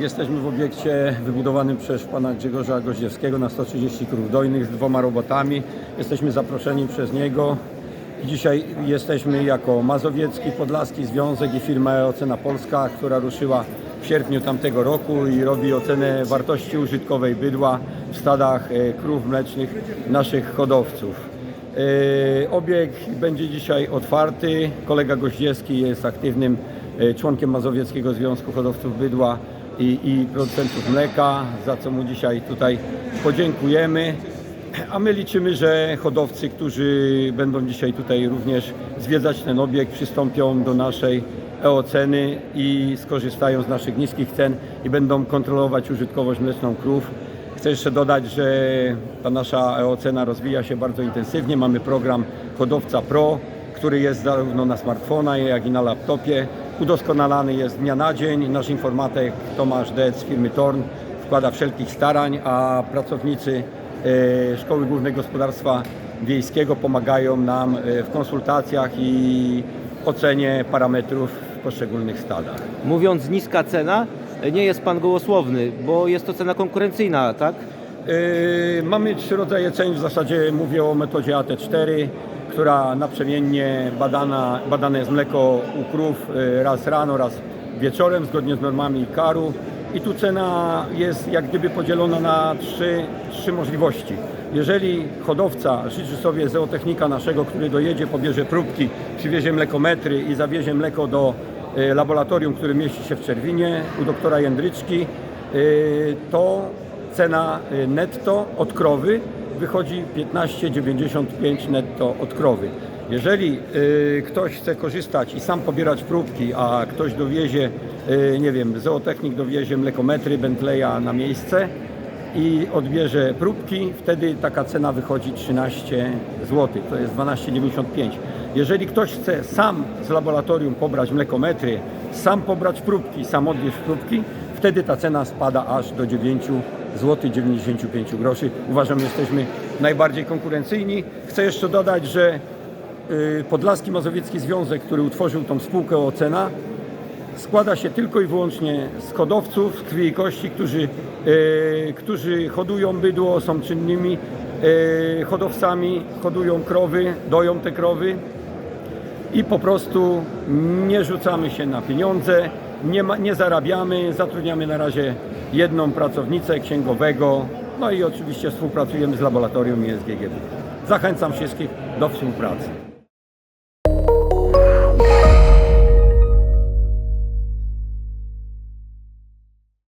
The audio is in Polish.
Jesteśmy w obiekcie wybudowanym przez pana Grzegorza Goździewskiego na 130 krów dojnych z dwoma robotami. Jesteśmy zaproszeni przez niego. Dzisiaj jesteśmy jako Mazowiecki Podlaski Związek i firma Ocena Polska, która ruszyła w sierpniu tamtego roku i robi ocenę wartości użytkowej bydła w stadach e, krów mlecznych naszych hodowców. E, Obiekt będzie dzisiaj otwarty. Kolega Goździewski jest aktywnym e, członkiem Mazowieckiego Związku Hodowców Bydła i, i producentów mleka, za co mu dzisiaj tutaj podziękujemy. A my liczymy, że hodowcy, którzy będą dzisiaj tutaj również zwiedzać ten obiekt, przystąpią do naszej e-oceny i skorzystają z naszych niskich cen i będą kontrolować użytkowość mleczną krów. Chcę jeszcze dodać, że ta nasza e-ocena rozwija się bardzo intensywnie. Mamy program Hodowca Pro, który jest zarówno na smartfona, jak i na laptopie. Udoskonalany jest z dnia na dzień. Nasz informatyk Tomasz Dec z firmy Torn wkłada wszelkich starań, a pracownicy e, Szkoły Głównego Gospodarstwa Wiejskiego pomagają nam e, w konsultacjach i ocenie parametrów w poszczególnych stadach. Mówiąc niska cena, nie jest Pan gołosłowny, bo jest to cena konkurencyjna, tak? Mamy trzy rodzaje cen, w zasadzie mówię o metodzie AT4, która naprzemiennie badana, badane jest mleko u krów yy, raz rano, raz wieczorem, zgodnie z normami karu. I tu cena jest jak gdyby podzielona na trzy, trzy możliwości. Jeżeli hodowca życzy sobie zootechnika naszego, który dojedzie, pobierze próbki, przywiezie mlekometry i zawiezie mleko do yy, laboratorium, które mieści się w Czerwinie u doktora Jędryczki, yy, to cena y, netto od krowy wychodzi 15,95 netto od krowy. Jeżeli y, ktoś chce korzystać i sam pobierać próbki, a ktoś dowiezie, y, nie wiem, zootechnik dowiezie mlekometry Bentleya na miejsce i odbierze próbki, wtedy taka cena wychodzi 13 zł, to jest 12,95. Jeżeli ktoś chce sam z laboratorium pobrać mlekometry, sam pobrać próbki, sam odwieźć próbki, wtedy ta cena spada aż do 9 zł 95 groszy. Uważam, że jesteśmy najbardziej konkurencyjni. Chcę jeszcze dodać, że y, Podlaski Mazowiecki Związek, który utworzył tą spółkę Ocena, składa się tylko i wyłącznie z hodowców z krwi i kości, którzy, e, którzy hodują bydło, są czynnymi e, hodowcami, hodują krowy, doją te krowy i po prostu nie rzucamy się na pieniądze, nie, ma, nie zarabiamy, zatrudniamy na razie jedną pracownicę księgowego, no i oczywiście współpracujemy z laboratorium ISGGB. Zachęcam wszystkich do współpracy.